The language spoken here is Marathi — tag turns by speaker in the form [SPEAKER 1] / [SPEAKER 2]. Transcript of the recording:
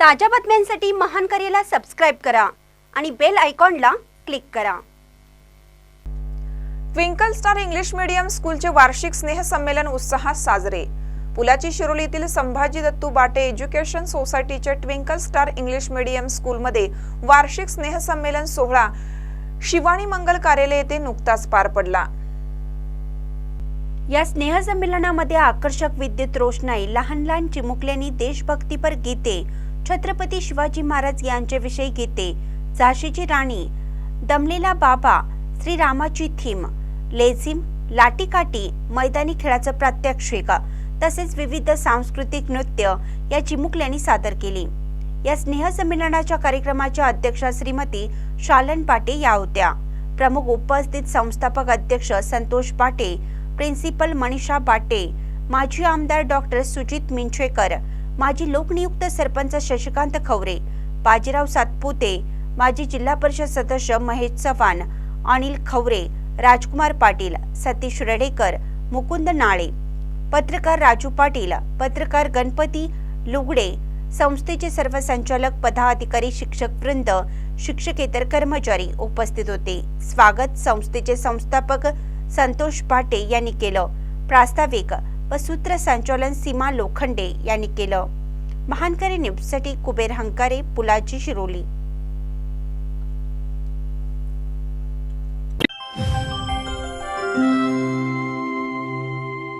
[SPEAKER 1] ताज्या बातम्यांसाठी महान करेला सबस्क्राईब करा आणि बेल आयकॉनला क्लिक करा.
[SPEAKER 2] ट्विंकल स्टार इंग्लिश मीडियम स्कूलचे वार्षिक स्नेहसंमेलन उत्साहात साजरे. पुलाची शिरोलीतील संभाजी दत्तू बाटे एज्युकेशन सोसायटीच्या ट्विंकल स्टार इंग्लिश मीडियम स्कूलमध्ये वार्षिक स्नेहसंमेलन सोहळा शिवानी मंगल कार्यालय येथे नुकताच पार पडला.
[SPEAKER 1] या स्नेहसंमेलनामध्ये आकर्षक विद्युत रोषणाई लहान लहान चिमुकल्यांनी देशभक्तीपर गीते छत्रपती शिवाजी महाराज यांच्याविषयी गीते झाशीची राणी दमलेला बाबा श्रीरामाची थीम लेझिम लाटीकाठी मैदानी खेळाचं प्रात्यक्षिक तसेच विविध सांस्कृतिक नृत्य या चिमुकल्यांनी सादर केली. या स्नेहसंमेलनाच्या कार्यक्रमाच्या अध्यक्षा श्रीमती शालन पाटे या होत्या. प्रमुख उपस्थित संस्थापक अध्यक्ष संतोष पाटे प्रिन्सिपल मनीषा बाटे माजी आमदार डॉक्टर सुजित मिंचेकर माजी लोकनियुक्त सरपंच शशिकांत खवरे बाजीराव सातपुते माजी जिल्हा परिषद सदस्य महेश चव्हाण अनिल खवरे राजकुमार पाटील सतीश रेडेकर मुकुंद नाळे पत्रकार राजू पाटील पत्रकार गणपती लुगडे संस्थेचे सर्व संचालक पदाधिकारी शिक्षक वृंद शिक्षकेतर कर्मचारी उपस्थित होते. स्वागत संस्थेचे संस्थापक संतोष पाटे यांनी केलं. प्रास्ताविक व सूत्रसंचालन सीमा लोखंडे यांनी केलं. महानकरी न्यूजसाठी कुबेर हंकारे पुलाची शिरोली